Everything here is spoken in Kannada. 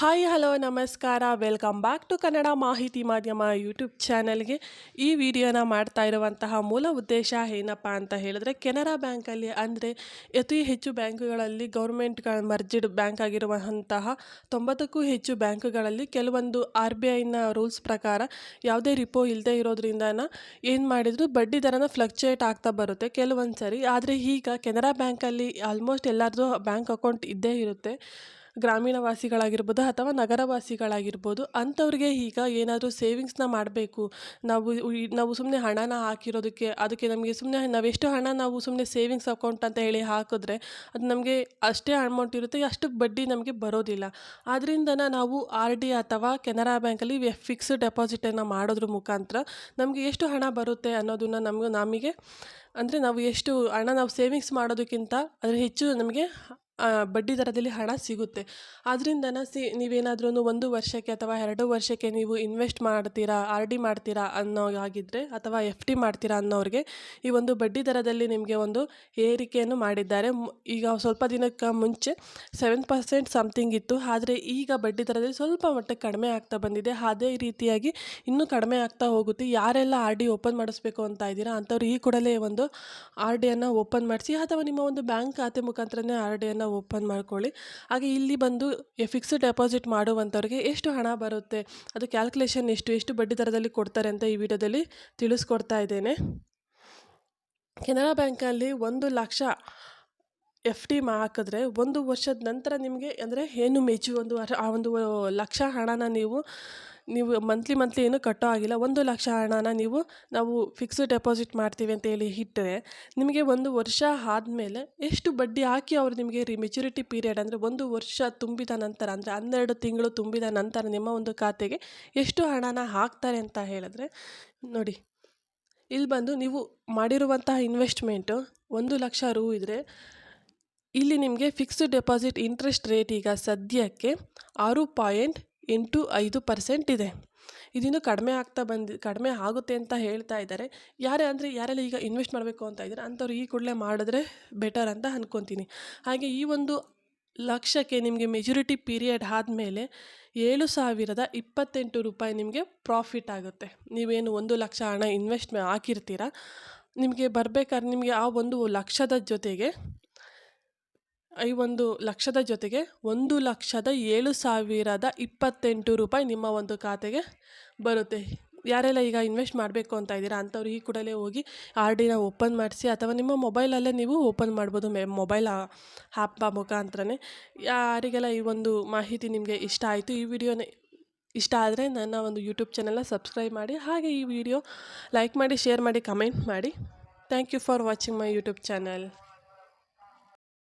ಹಾಯ್ ಹಲೋ ನಮಸ್ಕಾರ. ವೆಲ್ಕಮ್ ಬ್ಯಾಕ್ ಟು ಕನ್ನಡ ಮಾಹಿತಿ ಮಾಧ್ಯಮ ಯೂಟ್ಯೂಬ್ ಚಾನಲ್ಗೆ ಈ ವಿಡಿಯೋನ ಮಾಡ್ತಾ ಇರುವಂತಹ ಮೂಲ ಉದ್ದೇಶ ಏನಪ್ಪ ಅಂತ ಹೇಳಿದ್ರೆ, ಕೆನರಾ ಬ್ಯಾಂಕಲ್ಲಿ ಅಂದರೆ ಅತಿ ಹೆಚ್ಚು ಬ್ಯಾಂಕುಗಳಲ್ಲಿ ಗೌರ್ಮೆಂಟ್ ಮರ್ಜಿಡ್ ಬ್ಯಾಂಕ್ ಆಗಿರುವಂತಹ ತೊಂಬತ್ತಕ್ಕೂ ಹೆಚ್ಚು ಬ್ಯಾಂಕುಗಳಲ್ಲಿ ಕೆಲವೊಂದು ಆರ್ ಬಿ ಐನ ರೂಲ್ಸ್ ಪ್ರಕಾರ ಯಾವುದೇ ರಿಪೋ ಇಲ್ಲದೆ ಇರೋದ್ರಿಂದ ಏನು ಮಾಡಿದ್ರು ಬಡ್ಡಿ ದರನ ಫ್ಲಕ್ಚುಯೇಟ್ ಆಗ್ತಾ ಬರುತ್ತೆ ಕೆಲವೊಂದು ಸರಿ ಆದರೆ ಈಗ ಕೆನರಾ ಬ್ಯಾಂಕಲ್ಲಿ ಆಲ್ಮೋಸ್ಟ್ ಎಲ್ಲರದ್ದು ಬ್ಯಾಂಕ್ ಅಕೌಂಟ್ ಇದ್ದೇ ಇರುತ್ತೆ. ಗ್ರಾಮೀಣ ವಾಸಿಗಳಾಗಿರ್ಬೋದು ಅಥವಾ ನಗರ ವಾಸಿಗಳಾಗಿರ್ಬೋದು ಅಂಥವ್ರಿಗೆ ಈಗ ಏನಾದರೂ ಸೇವಿಂಗ್ಸ್ನ ಮಾಡಬೇಕು. ನಾವು ನಾವು ಸುಮ್ಮನೆ ಹಣನ ಹಾಕಿರೋದಕ್ಕೆ, ಅದಕ್ಕೆ ನಮಗೆ ಸುಮ್ಮನೆ ನಾವೆಷ್ಟು ಹಣ ನಾವು ಸುಮ್ಮನೆ ಸೇವಿಂಗ್ಸ್ ಅಕೌಂಟ್ ಅಂತ ಹೇಳಿ ಹಾಕಿದ್ರೆ ಅದು ನಮಗೆ ಅಷ್ಟೇ ಅಮೌಂಟ್ ಇರುತ್ತೆ ಅಷ್ಟಕ್ಕೆ ಬಡ್ಡಿ ನಮಗೆ ಬರೋದಿಲ್ಲ. ಆದ್ದರಿಂದ ನಾವು ಆರ್ ಡಿ ಅಥವಾ ಕೆನರಾ ಬ್ಯಾಂಕಲ್ಲಿ ಫಿಕ್ಸ್ಡ್ ಡೆಪಾಸಿಟನ್ನು ಮಾಡೋದ್ರ ಮುಖಾಂತರ ನಮಗೆ ಎಷ್ಟು ಹಣ ಬರುತ್ತೆ ಅನ್ನೋದನ್ನು ನಮಗೆ ನಮಗೆ, ಅಂದರೆ ನಾವು ಎಷ್ಟು ಹಣ ನಾವು ಸೇವಿಂಗ್ಸ್ ಮಾಡೋದಕ್ಕಿಂತ ಅದ್ರ ಹೆಚ್ಚು ನಮಗೆ ಬಡ್ಡಿ ದರದಲ್ಲಿ ಹಣ ಸಿಗುತ್ತೆ. ಆದ್ರಿಂದನ ಸಿ, ನೀವೇನಾದ್ರೂ ಒಂದು ವರ್ಷಕ್ಕೆ ಅಥವಾ ಎರಡು ವರ್ಷಕ್ಕೆ ನೀವು ಇನ್ವೆಸ್ಟ್ ಮಾಡ್ತೀರಾ, ಆರ್ ಡಿ ಮಾಡ್ತೀರಾ ಅನ್ನೋ ಆಗಿದ್ದರೆ ಅಥವಾ ಎಫ್ ಡಿ ಮಾಡ್ತೀರಾ ಅನ್ನೋರಿಗೆ ಈ ಒಂದು ಬಡ್ಡಿ ದರದಲ್ಲಿ ನಿಮಗೆ ಒಂದು ಏರಿಕೆಯನ್ನು ಮಾಡಿದ್ದಾರೆ. ಈಗ ಸ್ವಲ್ಪ ದಿನಕ್ಕೆ ಮುಂಚೆ ಸೆವೆನ್ ಪರ್ಸೆಂಟ್ ಸಮಥಿಂಗ್ ಇತ್ತು. ಆದರೆ ಈಗ ಬಡ್ಡಿ ದರದಲ್ಲಿ ಸ್ವಲ್ಪ ಮಟ್ಟಕ್ಕೆ ಕಡಿಮೆ ಆಗ್ತಾ ಬಂದಿದೆ. ಅದೇ ರೀತಿಯಾಗಿ ಇನ್ನೂ ಕಡಿಮೆ ಆಗ್ತಾ ಹೋಗುತ್ತೆ. ಯಾರೆಲ್ಲ ಆರ್ ಡಿ ಓಪನ್ ಮಾಡಿಸ್ಬೇಕು ಅಂತ ಇದ್ದೀರಾ ಅಂಥವ್ರು ಈ ಕೂಡಲೇ ಒಂದು ಆರ್ ಡಿಯನ್ನು ಓಪನ್ ಮಾಡಿಸಿ ಅಥವಾ ನಿಮ್ಮ ಒಂದು ಬ್ಯಾಂಕ್ ಖಾತೆ ಮುಖಾಂತರನೇ ಆರ್ ಡಿಯನ್ನು ಓಪನ್ ಮಾಡ್ಕೊಳ್ಳಿ. ಹಾಗೆ ಇಲ್ಲಿ ಬಂದು ಫಿಕ್ಸ್ಡ್ ಡೆಪಾಸಿಟ್ ಮಾಡುವಂಥವ್ರಿಗೆ ಎಷ್ಟು ಹಣ ಬರುತ್ತೆ, ಅದು ಕ್ಯಾಲ್ಕುಲೇಷನ್ ಎಷ್ಟು ಎಷ್ಟು ಬಡ್ಡಿ ದರದಲ್ಲಿ ಕೊಡ್ತಾರೆ ಅಂತ ಈ ವಿಡಿಯೋದಲ್ಲಿ ತಿಳಿಸ್ಕೊಡ್ತಾ ಇದ್ದೇನೆ. ಕೆನರಾ ಬ್ಯಾಂಕಲ್ಲಿ ಒಂದು ಲಕ್ಷ ಎಫ್ ಡಿ ಹಾಕಿದ್ರೆ ಒಂದು ವರ್ಷದ ನಂತರ ನಿಮಗೆ ಅಂದರೆ ಏನು ಮೆಚು ಒಂದು ಆ ಒಂದು ಲಕ್ಷ ಹಣನ ನೀವು ನೀವು ಮಂತ್ಲಿ ಮಂತ್ಲಿ ಏನು ಕಟ್ಟೋ ಆಗಿಲ್ಲ ಒಂದು ಲಕ್ಷ ಹಣನ ನೀವು, ನಾವು ಫಿಕ್ಸ್ಡ್ ಡೆಪಾಸಿಟ್ ಮಾಡ್ತೀವಿ ಅಂತ ಹೇಳಿ ಇಟ್ಟರೆ ನಿಮಗೆ ಒಂದು ವರ್ಷ ಆದಮೇಲೆ ಎಷ್ಟು ಬಡ್ಡಿ ಹಾಕಿ ಅವರು ನಿಮಗೆ ರಿ ಮೆಚುರಿಟಿ ಪೀರಿಯಡ್ ಅಂದರೆ ಒಂದು ವರ್ಷ ತುಂಬಿದ ನಂತರ ಅಂದರೆ ಹನ್ನೆರಡು ತಿಂಗಳು ತುಂಬಿದ ನಂತರ ನಿಮ್ಮ ಒಂದು ಖಾತೆಗೆ ಎಷ್ಟು ಹಣನ ಹಾಕ್ತಾರೆ ಅಂತ ಹೇಳಿದ್ರೆ, ನೋಡಿ, ಇಲ್ಲಿ ಬಂದು ನೀವು ಮಾಡಿರುವಂತಹ ಇನ್ವೆಸ್ಟ್ಮೆಂಟು ಒಂದು ಲಕ್ಷ ರೂ ಇದ್ದರೆ ಇಲ್ಲಿ ನಿಮಗೆ ಫಿಕ್ಸ್ಡ್ ಡೆಪಾಸಿಟ್ ಇಂಟ್ರೆಸ್ಟ್ ರೇಟ್ ಈಗ ಸದ್ಯಕ್ಕೆ ಆರು ಪಾಯಿಂಟ್ ಎಂಟು ಐದು ಪರ್ಸೆಂಟ್ ಇದೆ. ಇದಿನ್ನೂ ಕಡಿಮೆ ಆಗ್ತಾ ಬಂದು, ಕಡಿಮೆ ಆಗುತ್ತೆ ಅಂತ ಹೇಳ್ತಾ ಇದ್ದಾರೆ. ಯಾರೇ ಅಂದರೆ ಯಾರೆಲ್ಲ ಈಗ ಇನ್ವೆಸ್ಟ್ ಮಾಡಬೇಕು ಅಂತ ಇದ್ದಾರೆ, ಅಂಥವ್ರು ಈ ಕೂಡಲೇ ಮಾಡಿದ್ರೆ ಬೆಟರ್ ಅಂತ ಅಂದ್ಕೊತೀನಿ ಹಾಗೆ ಈ ಒಂದು ಲಕ್ಷಕ್ಕೆ ನಿಮಗೆ ಮೆಚುರಿಟಿ ಪೀರಿಯಡ್ ಆದಮೇಲೆ ಏಳು ಸಾವಿರದ ಇಪ್ಪತ್ತೆಂಟು ರೂಪಾಯಿ ನಿಮಗೆ ಪ್ರಾಫಿಟ್ ಆಗುತ್ತೆ. ನೀವೇನು ಒಂದು ಲಕ್ಷ ಹಣ ಇನ್ವೆಸ್ಟ್ ಹಾಕಿರ್ತೀರ, ನಿಮಗೆ ಬರಬೇಕಾದ್ರೆ ನಿಮಗೆ ಆ ಒಂದು ಲಕ್ಷದ ಜೊತೆಗೆ ಈ ಒಂದು ಲಕ್ಷದ ಜೊತೆಗೆ ಒಂದು ಲಕ್ಷದ ಏಳು ಸಾವಿರದ ಇಪ್ಪತ್ತೆಂಟು ರೂಪಾಯಿ ನಿಮ್ಮ ಒಂದು ಖಾತೆಗೆ ಬರುತ್ತೆ. ಯಾರೆಲ್ಲ ಈಗ ಇನ್ವೆಸ್ಟ್ ಮಾಡಬೇಕು ಅಂತ ಇದ್ದೀರಾ ಅಂಥವ್ರು ಈ ಕೂಡಲೇ ಹೋಗಿ ಆರ್ ಡಿನ ಓಪನ್ ಮಾಡಿಸಿ ಅಥವಾ ನಿಮ್ಮ ಮೊಬೈಲಲ್ಲೇ ನೀವು ಓಪನ್ ಮಾಡ್ಬೋದು ಮೆ ಮೊಬೈಲ್ ಆ್ಯಪ್ ಮುಖಾಂತರನೇ. ಯಾರಿಗೆಲ್ಲ ಈ ಒಂದು ಮಾಹಿತಿ ನಿಮಗೆ ಇಷ್ಟ ಆಯಿತು ಈ ವಿಡಿಯೋನ ಇಷ್ಟ ಆದರೆ ನನ್ನ ಒಂದು ಯೂಟ್ಯೂಬ್ ಚಾನಲ್ನ ಸಬ್ಸ್ಕ್ರೈಬ್ ಮಾಡಿ ಹಾಗೆ ಈ ವಿಡಿಯೋ ಲೈಕ್ ಮಾಡಿ, ಶೇರ್ ಮಾಡಿ, ಕಮೆಂಟ್ ಮಾಡಿ. Thank you for watching my YouTube channel.